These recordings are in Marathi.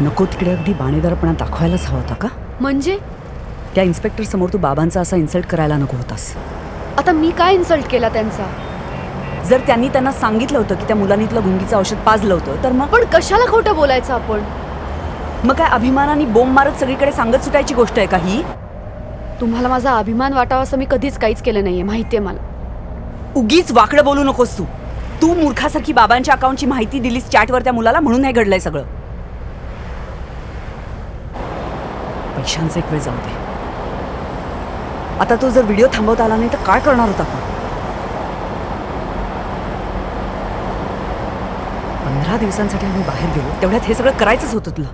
नको तिकडे अगदी बाणेदारपणा दाखवायलाच हवा होता का? म्हणजे? त्या इन्स्पेक्टर समोर तू बाबांचा असा इन्सल्ट करायला नको होतास. आता मी काय इन्सल्ट केला त्यांचा? जर त्यांनी त्यांना सांगितलं होतं की त्या मुलांनीतलं गुंगीचं औषध पाजलं होतं तर मग? पण कशाला खोटं बोलायचं आपण? मग काय अभिमानाने बोंब मारत सगळीकडे सांगत सुटायची गोष्ट आहे का ही? तुम्हाला माझा अभिमान वाटावा असं मी कधीच काहीच केलं नाहीये माहितीये मला. उगीच वाकडं बोलू नकोस तू. तू मूर्खासारखी बाबांच्या अकाउंटची माहिती दिलीस चॅटवर त्या मुलाला म्हणून हे घडलंय सगळं. पैशांचा एक वेळ जाऊ दे. आता तो जर व्हिडिओ थांबवता आला नाही तर काय करणार होता आपण? पंधरा दिवसांसाठी आम्ही बाहेर गेलो तेवढ्यात हे सगळं करायचंच होतं तुला.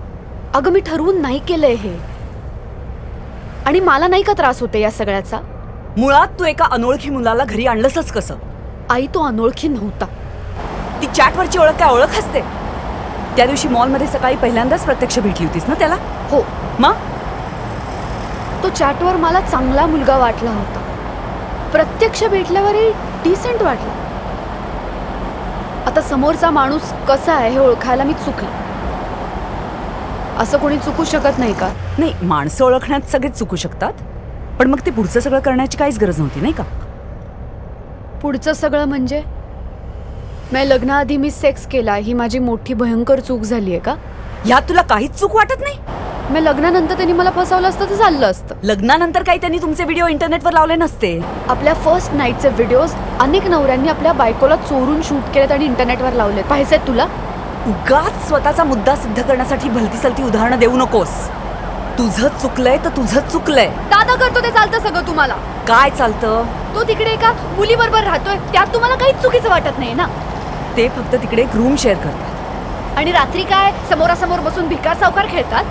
अगं मी ठरवून नाही केलंय हे. आणि मला नाही का त्रास होते या सगळ्याचा? मुळात तू एका अनोळखी मुलाला घरी आणलंसच कसं? आई तो अनोळखी नव्हता. ती चॅटवरची ओळख काय? ओळख असते. त्या दिवशी मॉलमध्ये सकाळी पहिल्यांदाच प्रत्यक्ष भेटली होतीस ना त्याला? हो. मग? तो चॅटवर मला चांगला मुलगा वाटला होता. प्रत्यक्ष भेटल्यावरही डिसेंट वाटला. आता समोरचा माणूस कसा आहे हे ओळखायला मी चुकले. असं कोणी चुकू शकत नाही का? नाही माणसं ओळखण्यात सगळेच चुकू शकतात. पण मग ते पुढचं सगळं करण्याची काहीच गरज नव्हती नाही का? पुढचं सगळं म्हणजे? मी लग्नाआधी मी सेक्स केला ही माझी मोठी भयंकर चूक झाली आहे का? ह्यात तुला काहीच चूक वाटत नाही? मी लग्नानंतर त्यांनी मला फसवलं असतं तर चाललं असतं. लग्नानंतर काही त्यांनी तुमचे व्हिडिओ इंटरनेटवर लावले नसते. आपल्या फर्स्ट नाईटचे व्हिडिओज अनेक नवऱ्यांनी आपल्या बायकोला चोरून शूट केलेत आणि इंटरनेटवर लावले पाहिजेत तुला? उगाच स्वतःचा मुद्दा सिद्ध करण्यासाठी भलती सलती उदाहरणं देऊ नकोस. तुझं चुकलंय तर तुझं चुकलंय. दादा करतो ते चालतं सगळं तुम्हाला. काय चालतं? तो तिकडे एका मुलीबरोबर राहतोय. त्यात तुम्हाला काहीच चुकीचं वाटत नाही ना? ते फक्त तिकडे एक रूम शेअर करतात. आणि रात्री काय? समोरासमोर बसून भिकार सावकार खेळतात?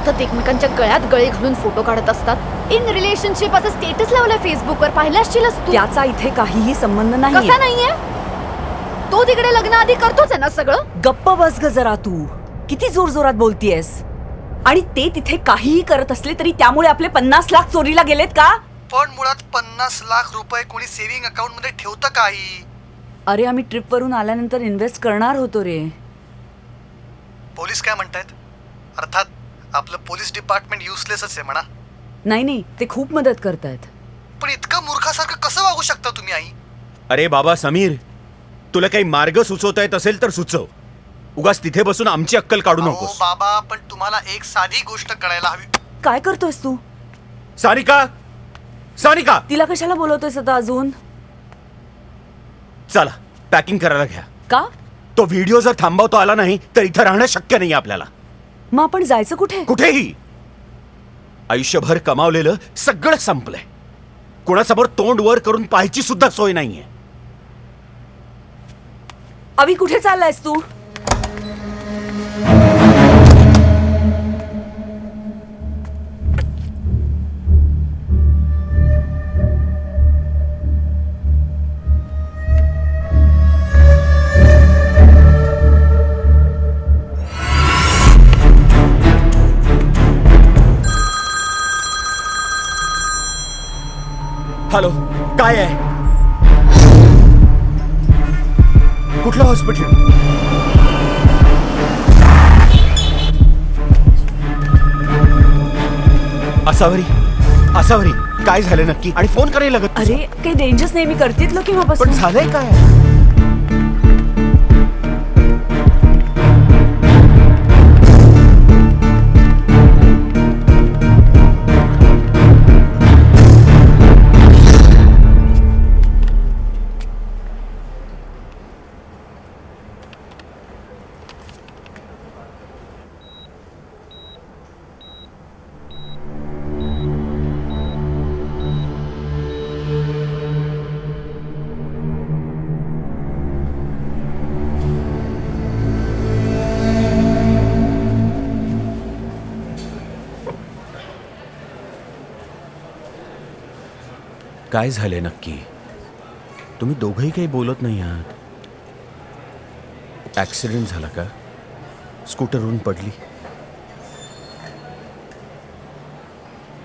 सतत एकमेकांच्या गळ्यात गळे घालून फोटो काढत असतात. इन रिलेशनशिप असं स्टेटस लावलंय फेसबुकवर पाहिलं असशीलच तू. त्याचा इथे काहीही संबंध नाही कसा नाहीये? तो तिकडे लग्न आधी करतोच आहे ना सगळं? गप्प बस ग जरा तू. किती जोर जोरात बोलतीयस? आणि ते तिथे काहीही करत असले तरी त्यामुळे आपले पन्नास लाख चोरीला गेलेत का? पण मुळात पन्नास लाख रुपये कोणी सेव्हिंग अकाउंटमध्ये ठेवतं काही? अरे आम्ही ट्रिपवरून आल्यानंतर इन्व्हेस्ट करणार होतो रे. पोलीस काय म्हणतायत? अर्थात आपलं पोलीस डिपार्टमेंट युजलेसच आहे म्हणा. नाही नाही ते खूप मदत करतायत. पण इतकं मूर्खासारखं कसं वागू शकता तुम्ही आई? अरे बाबा समीर तुला काही मार्ग सुचवता येत असेल तर सुचव. उगाच तिथे बसून आमची अक्कल काढू अहो नकोस. बाबा पण तुम्हाला एक साधी गोष्ट कळायला हवी. काय करतोयस तू? सारिका सारिका तिला कशाला बोलवतोयस आता अजून? चला पॅकिंग करायला घ्या. का? तो व्हिडिओ जर थांबवता आला नाही तर इथं राहणं शक्य नाही आपल्याला. मग आपण जायचं कुठे? कुठेही. आयुष्यभर कमावलेलं सगळं संपलंय. कोणासमोर तोंड वर करून पाहायची सुद्धा सोय नाहीये. अवी कुठे चाललायस तू? काय आहे? कुठलं हॉस्पिटल असावरी असावरी. काय झालं नक्की? आणि फोन करायला लागत अरे काही डेंजर्स नाही मी करतेच लो केव्हापासून पण झालंय काय? काय झालंय नक्की? तुम्ही दोघंही काही बोलत नाही आहात. ॲक्सिडेंट झाला का? स्कूटरवरून पडली?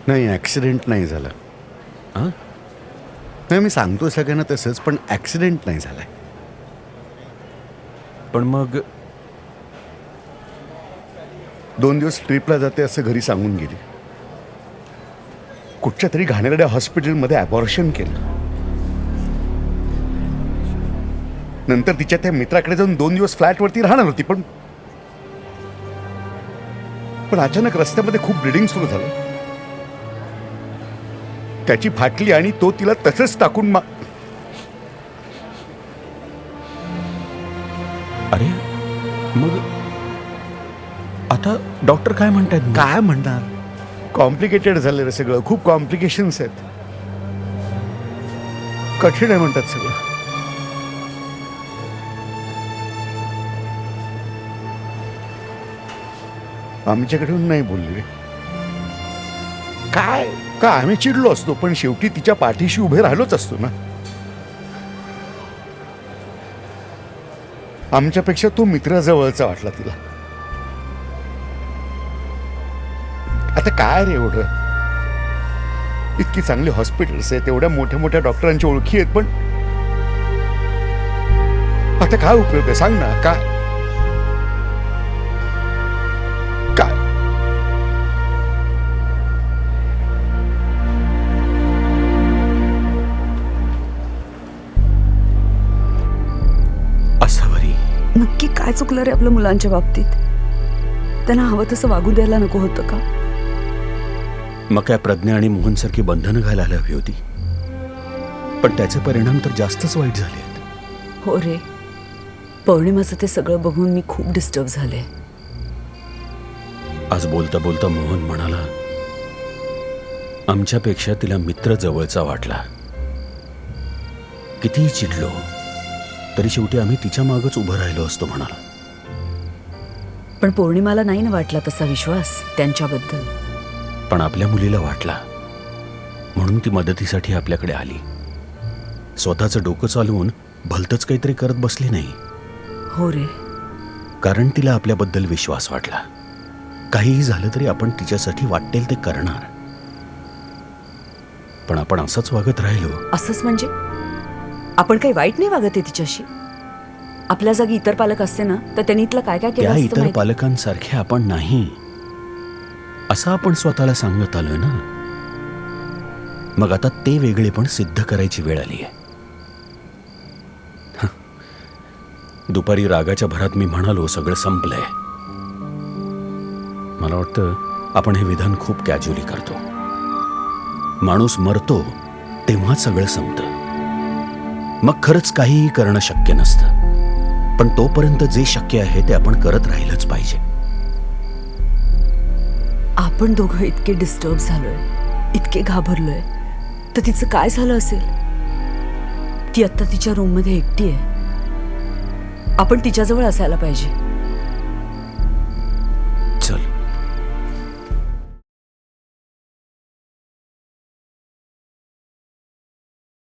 नाही ॲक्सिडेंट नाही झाला. हां? नाही मी सांगतो सगळ्यांना तसंच पण ॲक्सिडेंट नाही झालाय. पण मग? दोन दिवस ट्रिपला जाते असं घरी सांगून गेली. कुठच्या तरी घाणेरड्या हॉस्पिटलमध्ये अबॉर्शन केलं. नंतर तिच्या त्या मित्राकडे जाऊन दोन दिवस फ्लॅटवरती राहणार होती पण पण अचानक रस्त्यामध्ये खूप ब्लिडिंग सुरू झालं. त्याची फाटली आणि तो तिला तसंच टाकून मा अरे मग आता डॉक्टर काय म्हणतात काय म्हणणार? कॉम्प्लिकेटेड झालं रे सगळं. खूप कॉम्प्लिकेशन्स आहेत. कठीण आहे म्हणतात सगळं. आमच्याकडून नाही बोलली रे. काय? का आम्ही चिडलो असतो पण शेवटी तिच्या पाठीशी उभे राहिलोच असतो ना. आमच्यापेक्षा तो मित्राजवळचा वाटला तिला. आता काय रे एवढं? इतकी चांगली हॉस्पिटल्स आहेत एवढ्या मोठ्या मोठ्या डॉक्टरांची ओळखी आहेत पण आता काय उपयोग आहे? सांग ना काय? काय? असावरी. नक्की काय चुकलं रे आपल्या मुलांच्या बाबतीत? त्यांना हवं तसं वागू द्यायला नको होतं का? मग काय प्रज्ञा आणि मोहनसारखी बंधनं घालायला हवी होती. पण त्याचे परिणाम तर जास्तच वाईट झाले आहेत. हो रे. पौर्णिमाचं ते सगळं बघून मी खूप डिस्टर्ब झाले. आज बोलता बोलता मोहन म्हणाला आमच्यापेक्षा तिला मित्र जवळचा वाटला. कितीही चिडलो तरी शेवटी आम्ही तिच्या मागच उभं राहिलो असतो म्हणाला. पण पौर्णिमाला नाही ना वाटला तसा विश्वास त्यांच्याबद्दल. पण आपल्या मुलीला वाटला. म्हणून ती मदतीसाठी आपल्याकडे आली. स्वतःचं डोकं चालवून भलतंच काहीतरी करत बसली नाही. हो रे. कारण तिला आपल्याबद्दल विश्वास वाटला. काहीही झालं तरी आपण तिच्यासाठी वाटेल ते करणार. पण आपण असंच वागत राहिलो. असंच म्हणजे? आपण काही वाईट नाही वागत आहे तिच्याशी? आपल्या जागी इतर पालक असते ना तर त्यांनी इथलं काय काय केलं असतं इतर माहिती? पालकांसारखे आपण नाही. असं आपण स्वतःला सांगत आलोय ना? मग आता ते वेगळेपण सिद्ध करायची वेळ आली आहे. दुपारी रागाच्या भरात मी म्हणालो सगळं संपलंय. मला वाटतं आपण हे विधान खूप कॅज्युअली करतो. माणूस मरतो तेव्हा सगळं संपतं. मग खरंच काहीही करणं शक्य नसतं. पण तोपर्यंत जे शक्य आहे ते आपण करत राहिलंच पाहिजे. आपण दोघं इतके डिस्टर्ब झालोय इतके घाबरलोय तर तिचं काय झालं असेल? ती आत्ता तिच्या रूममध्ये एकटी आहे. आपण तिच्याजवळ असायला पाहिजे.